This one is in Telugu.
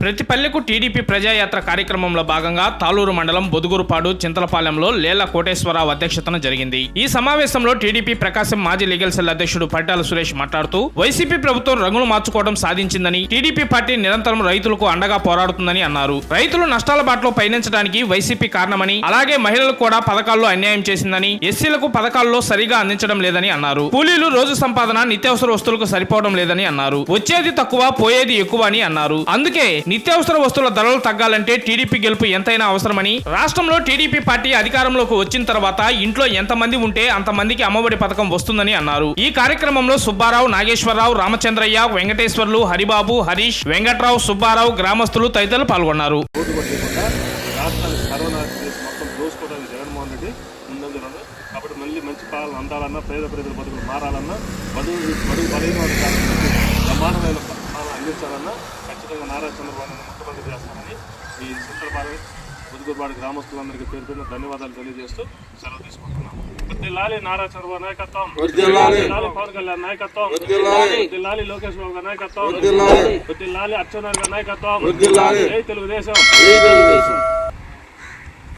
ప్రతి పల్లెకు టీడీపీ ప్రజాయాత్ర కార్యక్రమంలో భాగంగా తాలూరు మండలం బొదుగురుపాడు చింతలపాలెంలో లేళ్ళ కోటేశ్వరరావు అధ్యక్షతన జరిగింది. ఈ సమావేశంలో టీడీపీ ప్రకాశం మాజీ లీగల్ సెల్ అధ్యక్షుడు పట్టాల సురేష్ మాట్లాడుతూ వైసీపీ ప్రభుత్వం రంగులు మార్చుకోవడం సాధించిందని టీడీపీ పార్టీ నిరంతరం రైతులకు అండగా పోరాడుతుందని అన్నారు. రైతులు నష్టాల బాటలో పయనించడానికి వైసీపీ కారణమని అలాగే మహిళలకు కూడా పథకాల్లో అన్యాయం చేసిందని ఎస్సీలకు పథకాల్లో సరిగా అందించడం లేదని అన్నారు. కూలీలు రోజు సంపాదన నిత్యావసర వస్తువులకు సరిపోవడం లేదని అన్నారు. వచ్చేది తక్కువ పోయేది ఎక్కువ అని అన్నారు. అందుకే నిత్యావసర వస్తువుల ధరలు తగ్గాలంటే టీడీపీ గెలుపు ఎంతైనా అవసరమని రాష్ట్రంలో టీడీపీ పార్టీ అధికారంలోకి వచ్చిన తర్వాత ఇంట్లో ఎంతమంది ఉంటే అంతమందికి అమ్మఒడి పథకం వస్తుందని అన్నారు. ఈ కార్యక్రమంలో సుబ్బారావు నాగేశ్వరరావు రామచంద్రయ్య వెంకటేశ్వర్లు హరిబాబు హరీష్ వెంకట్రావు సుబ్బారావు గ్రామస్తులు తదితరులు పాల్గొన్నారు. కాబట్టి మళ్ళీ మంచి పాలన అందాలన్నా పేద ప్రజల బతుకులు మారాలన్నా బడుగు బడుగు బలైన వారి అందించాలన్నా ఖచ్చితంగా నారా చంద్రబాబు నాయుడు ముఖ్యమంత్రి చేస్తామని ఈ చింతలపాలెం బుద్దుగురుపాడు గ్రామస్తులందరికీ పేరు పేరున ధన్యవాదాలు తెలియజేస్తూ సెలవు తీసుకుంటున్నాం వర్ధిల్లాలి నారా చంద్రబాబు నాయకత్వం. వర్ధిల్లాలి పవన్ కళ్యాణ్ నాయకత్వం. వర్ధిల్లాలి లోకేష్ బాబు గారి నాయకత్వం. వర్ధిల్లాలి అచ్చెన్నాయుడు గారి నాయకత్వం. జై తెలుగుదేశం.